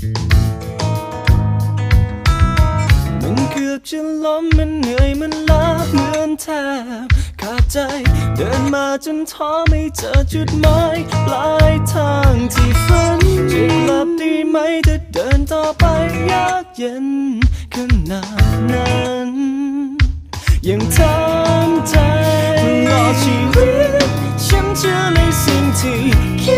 มันเกือบจะล้มมันเหนื่อยมันล้าเหมือนแทบขาดใจ เดินมาจนท้อไม่เจอจุดหมายปลายทางที่ฝันจะกลับดีไหมถ้าเดินต่อไปยากเย็นขนาดนั้นยังทำใจตลอดชีวิตฉันเชื่อในสิ่งที่คิด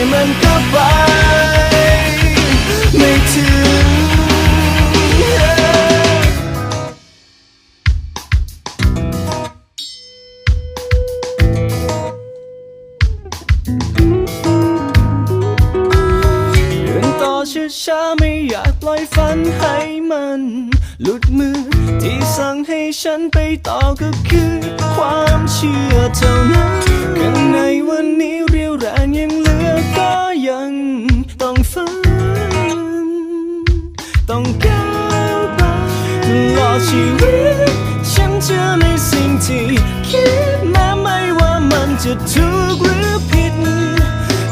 ไรมันก็ไป ไม่ถึงเดินต่อช้าๆไม่อยากปล่อยฝันให้มัน หลุดมือ ที่สั่งให้ฉันไปต่อก็คือความเชื่อเท่านั้นข้างในวันนี้เรียวแรงยังเหลือก็ยัง ต้องฝืนต้องก้าวไปตลอดชีวิต ฉันเชื่อในสิ่งที่คิดแม้ไม่ว่ามันจะถูกหรือผิด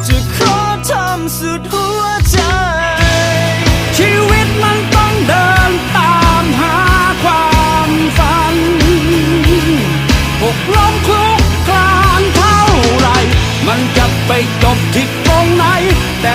จะขอทำสุดหัวใจ ชีวิตมันต้องเดินตามหาความฝันหกล้มคลุกคลานเท่าไร มันจะไปจบที่ตรงไหนแต่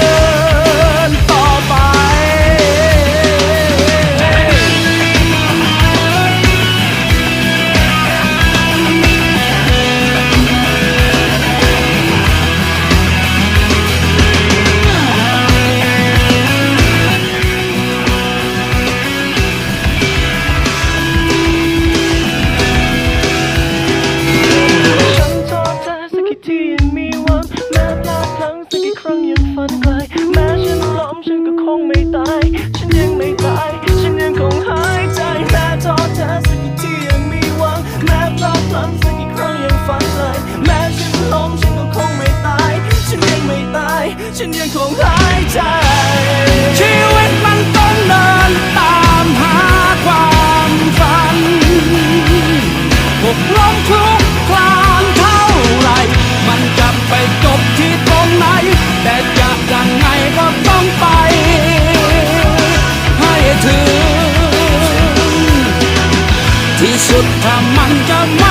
ยังคงหายใจ ชีวิตมันต้องเดินตามหาความฝันหกล้มคลุกคลานเท่าไร มันจะไปจบที่ตรงไหน แต่จะยังไงก็ต้องไป ให้ถึง ที่สุดถ้ามันจะไม่